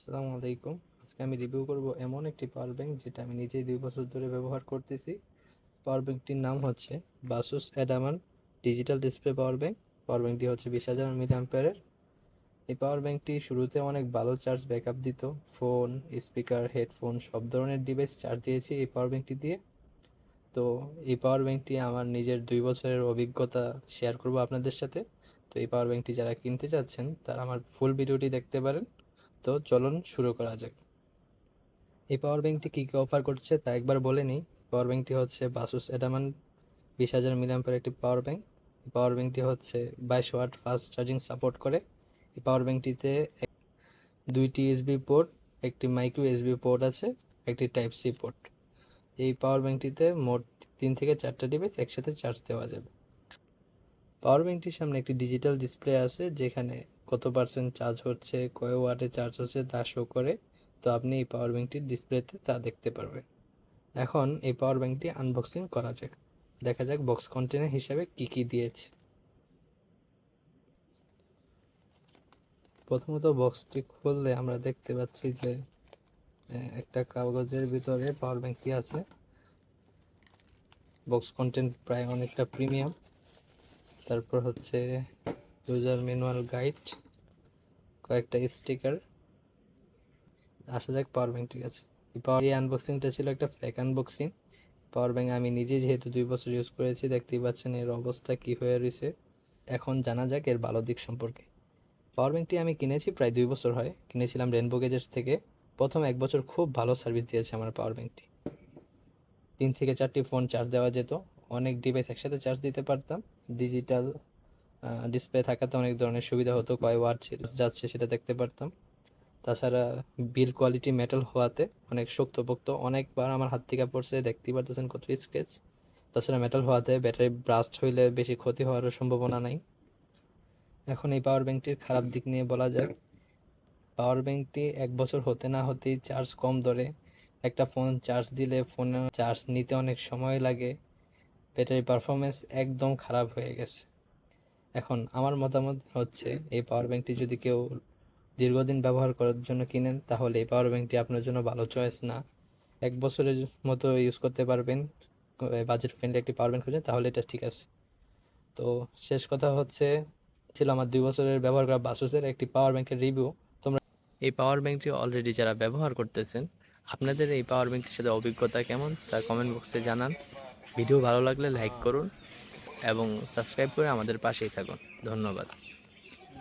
আসসালামু আলাইকুম। আজকে আমি রিভিউ করব এমন একটি পাওয়ার ব্যাংক যেটা আমি নিজেই দুই বছর ধরে ব্যবহার করতেছি। পাওয়ার ব্যাংকটির নাম হচ্ছে Baseus Adaman digital display power bank power ব্যাংকটি হচ্ছে বিশ হাজার মিলি অ্যাম্পিয়ারের এই পাওয়ার ব্যাংকটি শুরুতে অনেক ভালো চার্জ ব্যাকআপ দিত। ফোন স্পিকার হেডফোন সব ধরনের ডিভাইস চার্জ দিয়েছি এই পাওয়ার ব্যাংকটি দিয়ে। তো এই পাওয়ার ব্যাংকটি আমার নিজের দুই বছরের অভিজ্ঞতা শেয়ার করব আপনাদের সাথে। তো এই পাওয়ার ব্যাংকটি যারা কিনতে চাচ্ছেন, তারা আমার ফুল ভিডিওটি দেখতে পারেন। তো চলুন শুরু করা যাক। এই পাওয়ার ব্যাংকটি কী কী অফার করছে তা একবার বলে নিই। পাওয়ার ব্যাংকটি হচ্ছে বাসুস এডামান বিশ হাজার মিলিয়াম্পের একটি পাওয়ার ব্যাঙ্ক পাওয়ার ব্যাঙ্কটি হচ্ছে বাইশ ওয়াট ফাস্ট চার্জিং সাপোর্ট করে। এই পাওয়ার ব্যাঙ্কটিতে দুইটি ইউএসবি পোর্ট একটি মাইক্রো ইউএসবি পোর্ট আছে, একটি টাইপ সি পোর্ট এই পাওয়ার ব্যাঙ্কটিতে মোট তিন থেকে চারটা ডিভাইস একসাথে চার্জ দেওয়া যাবে। পাওয়ার ব্যাঙ্কটির সামনে একটি ডিজিটাল ডিসপ্লে আছে, যেখানে কত পার্সেন্ট চার্জ হচ্ছে, কয় ওয়াটে চার্জ হচ্ছে তা শো করে, তো আপনি এই পাওয়ার ব্যাঙ্কটির ডিসপ্লেতে তা দেখতে পারবেন। এখন এই পাওয়ার ব্যাঙ্কটি আনবক্সিং করা যাক। দেখা যাক বক্স কন্টেনার হিসাবে কি কি দিয়েছে। প্রথমত বক্সটি খুললে আমরা দেখতে পাচ্ছি যে একটা কাগজের ভিতরে পাওয়ার ব্যাঙ্কটি আছে। বক্স কন্টেন্ট প্রায় অনেকটা প্রিমিয়াম তারপর হচ্ছে ইউজার ম্যানুয়াল গাইড কয়েকটা স্টিকার আসা যাক পাওয়ার ব্যাংকটির কাছে এই পাওয়ার এই আনবক্সিংটা ছিল একটা ফেক আনবক্সিং পাওয়ার ব্যাঙ্ক আমি নিজে যেহেতু দুই বছর ইউজ করেছি, দেখতেই পাচ্ছেন এর অবস্থা কী হয়ে রয়েছে। এখন জানা যাক এর ভালো দিক সম্পর্কে। পাওয়ার ব্যাঙ্কটি আমি কিনেছি প্রায় দুই বছর হয়। কিনেছিলাম রেনবো গেজের থেকে। প্রথম এক বছর খুব ভালো সার্ভিস দিয়েছে আমার পাওয়ার ব্যাঙ্কটি তিন থেকে চারটি ফোন চার্জ দেওয়া যেত। অনেক ডিভাইস একসাথে চার্জ দিতে পারতাম। ডিজিটাল ডিসপ্লে থাকাতে অনেক ধরনের সুবিধা হতো কয় ওয়াট যাচ্ছে সেটা দেখতে পারতাম। তাছাড়া বিল কোয়ালিটি মেটাল হওয়াতে অনেক শক্তপোক্ত অনেকবার আমার হাত থেকে পড়ছে, দেখতেই পারতেছেন কত স্কেচ তাছাড়া মেটাল হওয়াতে ব্যাটারি ব্রাস্ট হইলে বেশি ক্ষতি হওয়ারও সম্ভাবনা নাই। এখন এই পাওয়ার ব্যাংকটির খারাপ দিক নিয়ে বলা যাক। পাওয়ার ব্যাংকটি এক বছর হতে না হতেই চার্জ কম ধরে। একটা ফোন চার্জ দিলে ফোনে চার্জ নিতে অনেক সময় লাগে। ব্যাটারি পারফরমেন্স একদম খারাপ হয়ে গেছে। এখন আমার মতামত হচ্ছে, এই পাওয়ার ব্যাংকটি যদি কেউ দীর্ঘদিন ব্যবহার করার জন্য কিনেন, তাহলে এই পাওয়ার ব্যাংকটি আপনার জন্য ভালো চয়েস না। এক বছরের মতো ইউজ করতে পারবেন বাজেট ফ্রেন্ডলি একটি পাওয়ার ব্যাংক খুঁজেন তাহলে এটা ঠিক আছে। তো শেষ কথা হচ্ছে, ছিল আমার দুই বছরের ব্যবহার করা বাসুসের একটি পাওয়ার ব্যাংকের রিভিউ তোমরা এই পাওয়ার ব্যাংকটি অলরেডি যারা ব্যবহার করতেছেন, আপনাদের এই পাওয়ার ব্যাংকটির সাথে অভিজ্ঞতা কেমন, তা কমেন্ট বক্সে জানান। ভিডিও ভালো লাগলে লাইক করুন। এবং সাবস্ক্রাইব করে আমাদের পাশেই থাকুন। ধন্যবাদ।